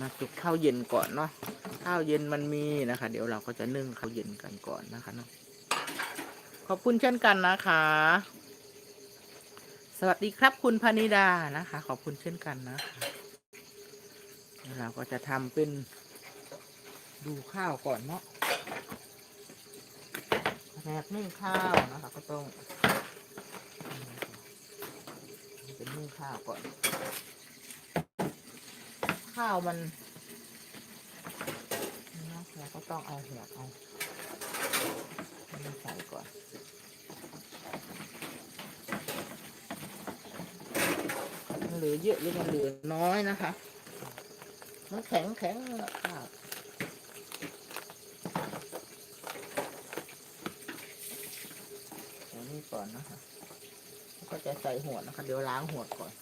มาจุกข้าวเย็นก่อนเนาะข้าวเย็นมันมีนะคะ เดี๋ยวเราก็จะนึ่งข้าวเย็นกันก่อนนะคะเนาะขอบคุณเช่นกันนะคะ สวัสดีครับคุณพนิดานะคะ ขอบคุณเช่นกันนะคะเราก็จะทำเป็นดูข้าวก่อนเนาะแรกนึ่งข้าวนะคะ ก็ต้อง เป็นนึ่งข้าวก่อน ข้าวมันนะเราก็ต้องเอาเหัวเอามันใส่ก่อนมันเหลือเยอะหรือมันเหลือน้อยนะคะ มันแข็งแข็งนะข้าวนี้ก่อนนะคะ ก็จะใส่หัวนะคะ เดี๋ยวล้างหัวก่อน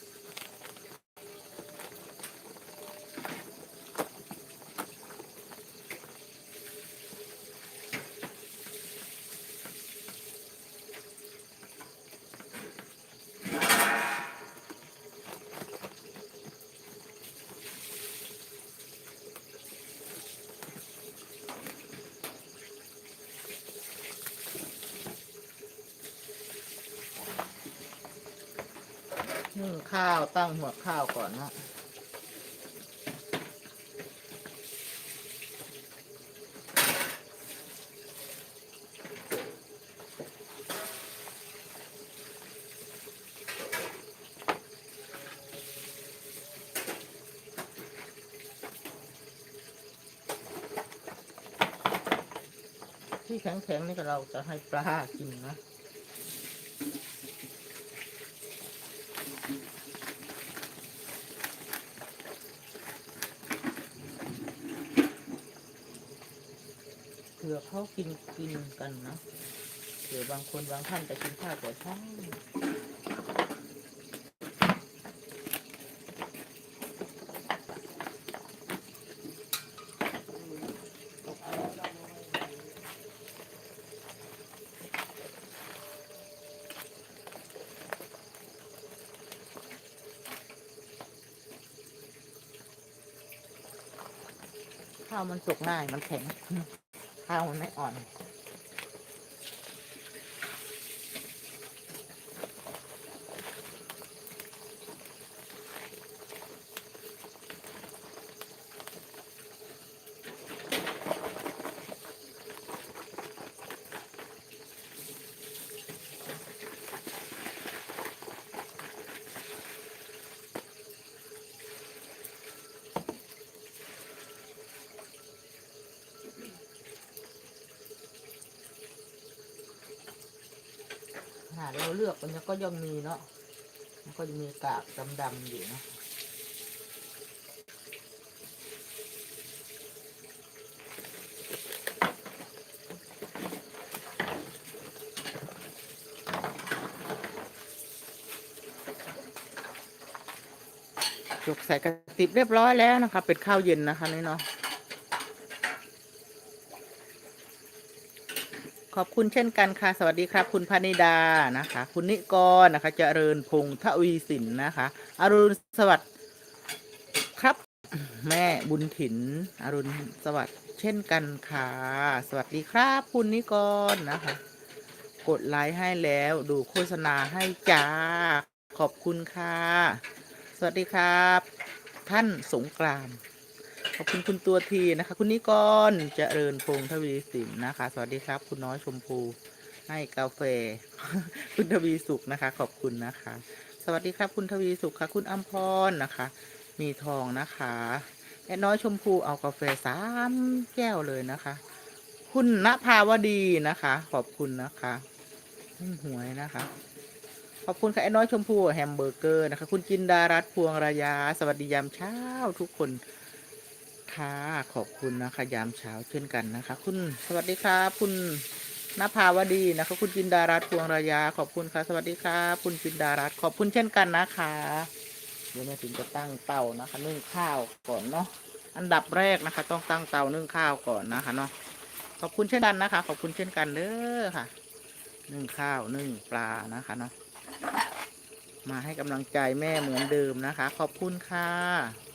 นึ่งข้าวตั้งหัวข้าวก่อนนะที่แข็งๆนี่ก็เราจะให้ปลากินนะ ผื่อเขากินกินกันนะเผื่อบางคนบางท่านจะกินข้าวแต่เช้าข้าวมันสุกง่ายมันแข็ง ข้าวมันไม่อ่อน ขนาเราเลือกมันก็ยังมีเนาะมันก็จะมีกากดำๆอยู่นะจกใส่กระติบเรียบร้อยแล้วนะคะ เป็นข้าวเย็นนะคะนี่เนาะ ขอบคุณเช่นกันค่ะ สวัสดีครับ คุณพนิดานะคะ คุณนิกรนะคะเจริญพงษ์ทวีสินนะคะอรุณสวัสดิ์ครับ แม่บุญถินอรุณสวัสดิ์เช่นกันค่ะ สวัสดีครับ คุณนิกรนะคะ กดไลค์ให้แล้วดูโฆษณาให้จ้า ขอบคุณค่ะ สวัสดีครับ ท่านสงกรานต์ ขอบคุณคุณตัวทีนะคะ คุณนิกรเจริญพงษ์ทวีสินนะคะ สวัสดีครับ คุณน้อยชมพู ให้กาแฟ คุณทวีสุขนะคะ ขอบคุณนะคะ สวัสดีครับ คุณทวีสุขค่ะ คุณอัมพรนะคะ มีทองนะคะแอดน้อยชมพูเอากาแฟสามแก้วเลยนะคะ คุณณภาวดีนะคะ ขอบคุณนะคะหวยนะคะขอบคุณค่ะแอดน้อยชมพูแฮมเบอร์เกอร์นะคะ คุณจินดารัตพวงระยา สวัสดียามเช้าทุกคน ค่ะ ขอบคุณนะคะ ยามเช้าเช่นกันนะคะ คุณสวัสดีครับ คุณนภาวดีนะคะ คุณจินดารัตน์พวงระยา ขอบคุณค่ะ สวัสดีครับคุณจินดารัตน์ขอบคุณเช่นกันนะคะเดี๋ยวแม่ถึงจะตั้งเตานะคะนึ่งข้าวก่อนเนาะอันดับแรกนะคะ ต้องตั้งเตานึ่งข้าวก่อนนะคะเนาะขอบคุณเช่นกันนะคะ ขอบคุณเช่นกันเด้อค่ะ นึ่งข้าวนึ่งปลานะคะเนาะมาให้กำลังใจแม่เหมือนเดิมนะคะ ขอบคุณค่ะ